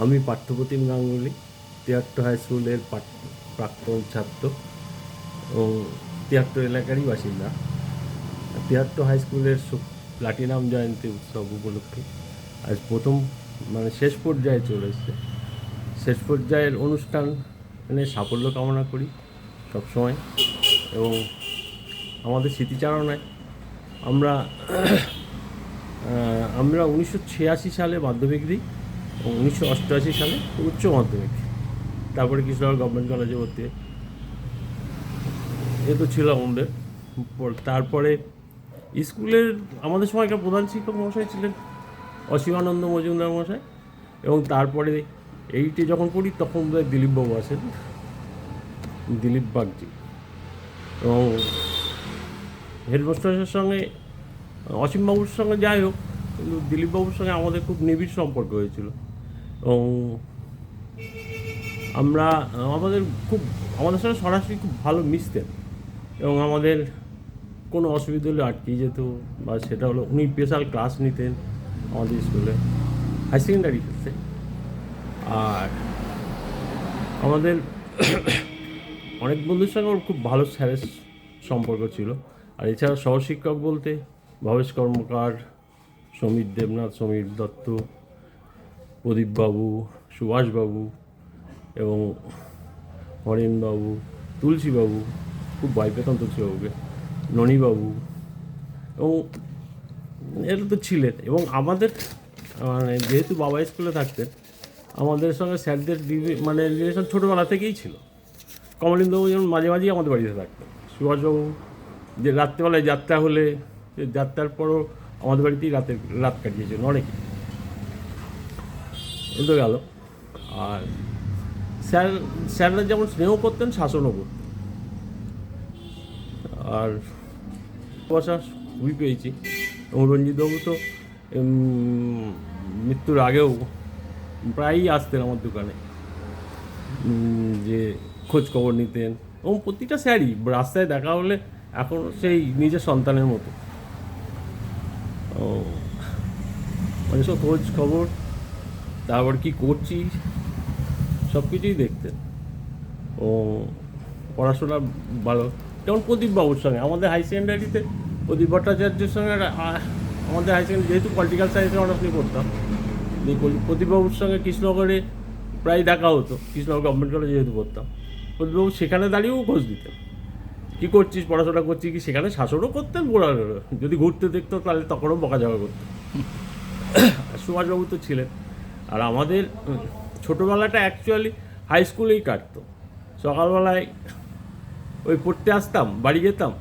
আমি পার্থপ্রতিম গাঙ্গুলি, তিয়াত্তর হাই স্কুলের প্রাক্তন ছাত্র ও তিয়াত্তর এলাকারই বাসিন্দা। তিয়াত্তর হাই স্কুলের প্লাটিনাম জয়ন্তী উৎসব উপলক্ষে আজ প্রথম মানে শেষ পর্যায়ে চলে এসছে। শেষ পর্যায়ের অনুষ্ঠান মানে সাফল্য কামনা করি সবসময় এবং আমাদের স্মৃতিচারণায়। আমরা আমরা উনিশশো ছিয়াশি সালে মাধ্যমিক দিই। উনিশশো অষ্টআশি সালে উচ্চ মাধ্যমিক। তারপরে কৃষ্ণনগর গভর্নমেন্ট কলেজে ভর্তি। এ তো ছিল আমাদের। পর- তারপরে স্কুলের আমাদের সময়কার প্রধান শিক্ষক মহাশয় ছিলেন অসীমানন্দ মজুমদার মশাই এবং তারপরে এইটে যখন পড়ি, তখন দিলীপবাবু আসেন দিলীপ বাগজি এবং হেডমাস্টারের সঙ্গে, অসীমবাবুর সঙ্গে যাই হোক, কিন্তু দিলীপবাবুর সঙ্গে আমাদের খুব নিবিড় সম্পর্ক হয়েছিল। এবং আমরা, আমাদের খুব, আমাদের সঙ্গে সরাসরি খুব ভালো মিশতেন। এবং আমাদের কোনো অসুবিধা হলে আটকে যেত, বা সেটা হলো উনি স্পেশাল ক্লাস নিতেন আমাদের স্কুলে হাই সেকেন্ডারি ক্ষেত্রে আর আমাদের অনেক বন্ধুর সঙ্গে ওর খুব ভালো স্যারের সম্পর্ক ছিল। আর এছাড়া সহশিক্ষক বলতে, ভবেশ কর্মকার, সমীর দেবনাথ, সমীর দত্ত প্রদীপবাবু, সুভাষবাবু এবং হরেনবাবু, তুলসীবাবু, খুব ভয় পেতাম তুলসীবাবুকে, ননীবাবু এবং এরা তো ছিলেন এবং আমাদের মানে যেহেতু বাবা স্কুলে থাকতেন, আমাদের সঙ্গে স্যারদের মানে রিলেশন ছোটোবেলা থেকেই ছিল। কমলিন্দবাবু যেমন মাঝে মাঝেই আমাদের বাড়িতে থাকতেন, সুভাষবাবু যে রাত্রেবেলায় যাত্রা হলে যাত্রার পরও আমাদের বাড়িতেই রাতে রাত কাটিয়েছেন অনেকে। এ তো গেল। আর স্যার, স্যাররা যেমন স্নেহ করতেন, শাসনও করতেন। আর বসা খুবই পেয়েছি। এবং রঞ্জিতবাবু তো মৃত্যুর আগেও প্রায়ই আসতেন আমার দোকানে। যে খোঁজ খবর নিতেন। এবং প্রতিটা স্যারই রাস্তায় দেখা হলে এখন সেই নিজের সন্তানের মতো। ও মানে সব খোঁজ খবর তারপর কি করছি সব কিছুই দেখতেন ও, পড়াশোনা ভালো। যেমন প্রদীপ বাবুর সঙ্গে, আমাদের হাই সেকেন্ডারিতে প্রদীপ ভট্টাচার্যের সঙ্গে আমাদের হাই সেকেন্ডারি যেহেতু পলিটিক্যাল সায়েন্সে অনার্স নিয়ে প্রদীপ- প্রদীপবাবুর সঙ্গে কৃষ্ণনগরে প্রায় দেখা হতো, কৃষ্ণনগর গভর্নমেন্ট কলেজে যেহেতু পড়তাম। প্রদীপবাবু সেখানে দাঁড়িয়েও খোঁজ দিতেন কী করছিস? পড়াশোনা করছিস কি? সেখানে শাসনও করতেন পড়ার যদি ঘুরতে দেখতো, তাহলে তখনও বকাঝকা করতো। সুভাষবাবু তো ছিলেন। আর আমাদের ছোটোবেলাটা অ্যাকচুয়ালি হাই স্কুলেই কাটতো। সকালবেলায় ওই পড়তে আসতাম, বাড়ি যেতাম,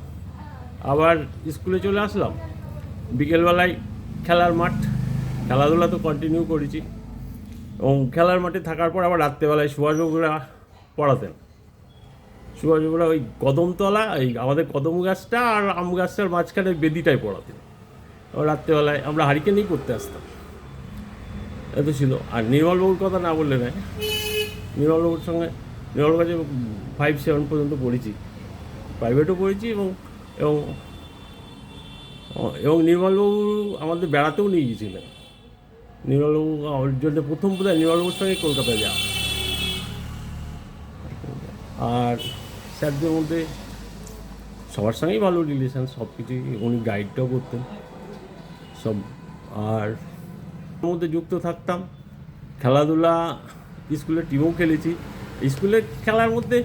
আবার স্কুলে চলে আসলাম। বিকেলবেলায় খেলার মাঠ, খেলাধুলা তো কন্টিনিউ করেছি। এবং খেলার মাঠে থাকার পর আবার রাত্রেবেলায় সুভাষবাবুরা পড়াতেন। সুভাষবাবুরা ওই কদমতলা, এই আমাদের কদম গাছটা আর আম গাছটার মাঝখানে বেদিটাই পড়াতেন। এবার রাত্রেবেলায় আমরা হারিকেনেই পড়তে আসতাম। এত ছিল। আর নির্মলবাবুর কথা না বললে নয়। নির্মলবাবুর সঙ্গে, নির্মল কাছে ফাইভ সেভেন পর্যন্ত পড়েছি। প্রাইভেটও পড়েছি এবং এবং এবং নির্মলবাবু আমাদের বেড়াতেও নিয়ে গিয়েছিলেন। নির্মলবাবু আমার জন্য প্রথম বোধহয় নির্মলবাবুর সঙ্গে কলকাতায় যাওয়া। আর স্যারদের মধ্যে সবার সঙ্গেই ভালো রিলেশন সব কিছুই উনি গাইডটাও করতেন। সব, আর মধ্যে যুক্ত থাকতাম। খেলাধুলা স্কুলের টিমও খেলেছি। স্কুলের খেলার মধ্যে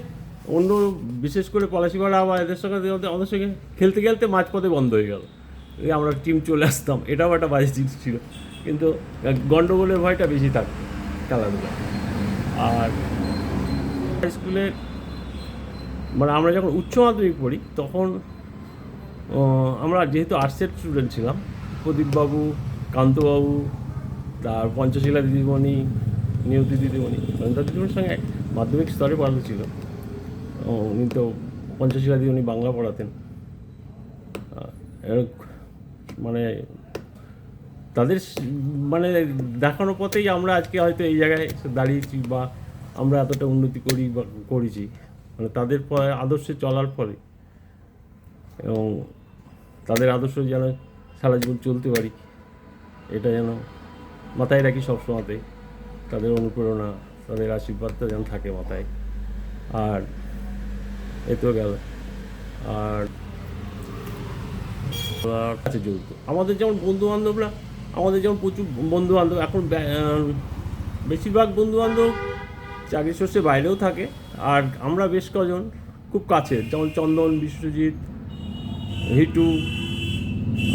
অন্য বিশেষ করে পলাশিপাড়া বা এদের সঙ্গে আমাদের- সঙ্গে খেলতে খেলতে মাঝপথে বন্ধ হয়ে গেল। আমরা টিম চলে আসতাম। এটাও একটা বাজে জিনিস ছিল। কিন্তু গণ্ডগোলের ভয়টা বেশি থাকতো খেলাধুলা। আর স্কুলে মানে আমরা যখন উচ্চ মাধ্যমিক পড়ি, তখন আমরা যেহেতু আর্টসের স্টুডেন্ট ছিলাম, প্রদীপবাবু, কান্তবাবু তার পঞ্চশীলা দিদিমণি, নিয়তি দিদিমণি নন্দা দিদিমণির সঙ্গে মাধ্যমিক স্তরে পড়াতে ছিল। উনি তো পঞ্চশীলা দিদিমণি বাংলা পড়াতেন। মানে তাদের মানে দেখানো পথেই আমরা আজকে হয়তো এই জায়গায় দাঁড়িয়েছি বা আমরা এতটা উন্নতি করি বা করেছি। মানে তাদের আদর্শে চলার ফলে। এবং তাদের আদর্শ যেন সারা জীবন চলতে পারি। এটা যেন মাথায় রাখি সবসময়তে তাদের অনুপ্রেরণা, তাদের আশীর্বাদটা যেন থাকে মাথায়। আর এ তো গেল। আর কাছে জড়িত। আমাদের যেমন বন্ধু বান্ধবরা আমাদের যেমন প্রচুর বন্ধু বান্ধব এখন বেশিরভাগ বন্ধু বান্ধব চাকরি শস্যে বাইরেও থাকে। আর আমরা বেশ কজন খুব কাছে যেমন চন্দন, বিশ্বজিৎ, হিটু,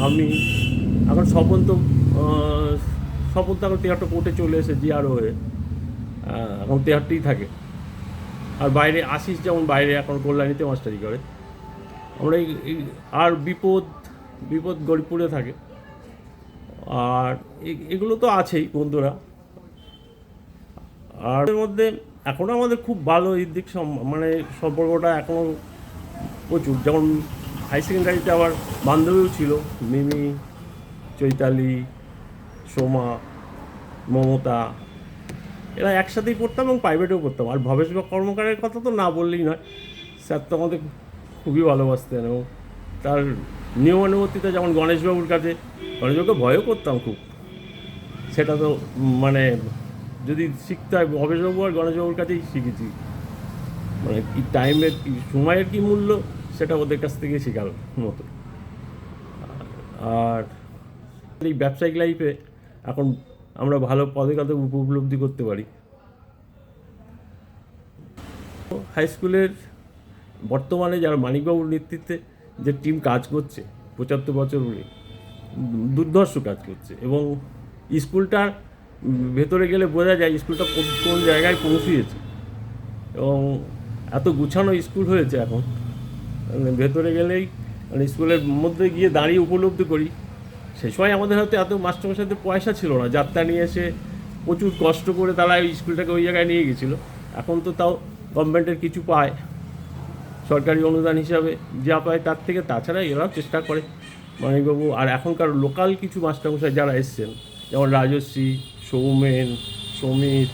আমি, এখন স্বপন তো স্বপন তো এখন তেহাট্ট কোর্টে চলে এসে জিআর হয়ে এখন তেহাট্টেই থাকে। আর বাইরে আশিস যেমন বাইরে এখন কল্যাণীতে মাস্টারি করে। আমরা এই- আর বিপদ বিপদ গরিপুরে থাকে। আর এগুলো তো আছেই বন্ধুরা। আর এর মধ্যে এখনও আমাদের খুব ভালো এই দিক মানে সম্পর্কটা এখনও প্রচুর। যেমন হাই সেকেন্ডারিতে আবার বান্ধবীও ছিল, মিমি, চৈতালি সোমা, মমতা, এরা একসাথেই পড়তাম এবং প্রাইভেটেও পড়তাম। আর ভবেশ কর্মকারের কথা তো না বললেই নয়। স্যার তো আমাদের খুবই ভালোবাসতেন এবং তার নিয়মানুবর্তিতা যেমন গণেশবাবুর কাছে, গণেশবাবুকে ভয়ও করতাম খুব। সেটা তো মানে যদি শিখতে হয়, ভবেশবাবু আর গণেশবাবুর কাছেই শিখেছি। মানে কি টাইমের, কি সময়ের কি মূল্য, সেটা ওদের কাছ থেকে শেখার মতো। আর এই ব্যবসায়িক লাইফে এখন আমরা ভালো পদে পদে উপলব্ধি করতে পারি। হাই স্কুলের বর্তমানে যারা মানিকবাবুর নেতৃত্বে যে টিম কাজ করছে, পঁচাত্তর বছর ধরে, দুর্ধর্ষ কাজ করছে এবং স্কুলটার ভেতরে গেলে বোঝা যায় স্কুলটা কোন- কোন জায়গায় পৌঁছিয়েছে এবং এত গুছানো স্কুল হয়েছে এখন। ভেতরে গেলেই মানে স্কুলের মধ্যে গিয়ে দাঁড়িয়ে উপলব্ধি করি। সেই সময় আমাদের হয়তো এত মাস্টারমশাইদের পয়সা ছিল না। যাত্রা নিয়ে এসে প্রচুর কষ্ট করে তারা এই স্কুলটাকে ওই জায়গায় নিয়ে গেছিল। এখন তো তাও গভর্নমেন্টের কিছু পায়। সরকারি অনুদান হিসাবে যা পায় তার থেকে তাছাড়া এরাও চেষ্টা করে মানিকবাবু আর এখনকার লোকাল কিছু মাস্টারমশাই যারা এসছেন, যেমন রাজশ্রী, সৌমেন সমীর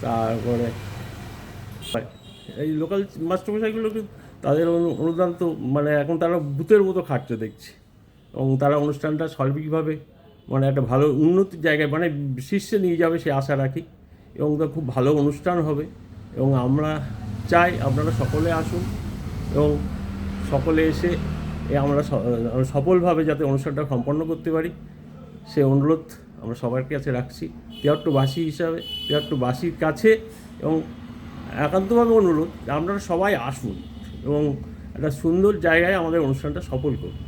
তারপরে এই লোকাল মাস্টারমশাইগুলো তাদের অনু- অনুদান তো মানে এখন তারা ভূতের মতো খাটছে দেখছি। এবং তারা অনুষ্ঠানটা সার্বিকভাবে মানে একটা ভালো উন্নতির জায়গায় মানে শীর্ষে নিয়ে যাবে সে আশা রাখি। এবং তা খুব ভালো অনুষ্ঠান হবে। এবং আমরা চাই আপনারা সকলে আসুন এবং সকলে এসে আমরা সফলভাবে যাতে অনুষ্ঠানটা সম্পন্ন করতে পারি। সে অনুরোধ আমরা সবার কাছে রাখছি। তেহাট্টবাসী হিসাবে তেহাট্টবাসীর কাছে এবং একান্তভাবে অনুরোধ আপনারা সবাই আসুন এবং একটা সুন্দর জায়গায় আমাদের অনুষ্ঠানটা সফল করুন।